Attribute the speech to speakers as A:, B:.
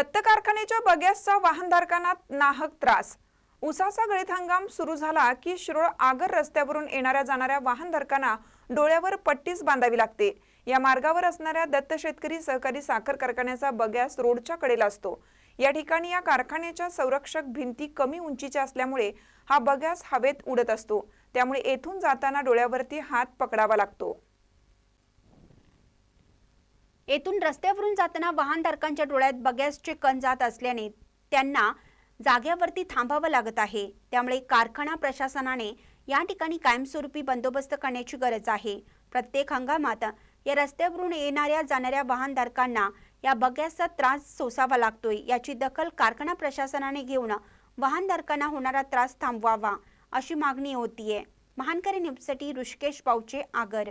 A: दत्त कारखान्याच्या बग्यासचा वाहनधारकांना नाहक त्रास. उसाचा गळीत हंगाम सुरू झाला की शिरोळ आगर रस्त्यावरून येणाऱ्या जाणाऱ्या वाहनधारकांना डोळ्यावर पट्टीच बांधावी लागते. या मार्गावर असणाऱ्या दत्त शेतकरी सहकारी साखर कारखान्याचा बग्यास रोडच्या कडेला असतो. या ठिकाणी या कारखान्याच्या संरक्षक भिंती कमी उंचीच्या असल्यामुळे हा बग्यास हवेत उडत असतो. त्यामुळे येथून जाताना डोळ्यावरती हात पकडावा लागतो.
B: येथून रस्त्यावरून जाताना वाहनधारकांच्या डोळ्यात बगॅसचे कण जात असल्याने त्यांना जाग्यावरती थांबावं लागत आहे. त्यामुळे कारखाना प्रशासनाने या ठिकाणी कायमस्वरूपी बंदोबस्त करण्याची गरज आहे. प्रत्येक हंगामात या रस्त्यावरून येणाऱ्या जाणाऱ्या वाहनधारकांना या बग्यासचा त्रास सोसावा लागतोय. याची दखल कारखाना प्रशासनाने घेऊन वाहनधारकांना होणारा त्रास थांबवावा अशी मागणी होतीये. महानकरी न्यूजसाठी ऋषिकेश पावचे आगर.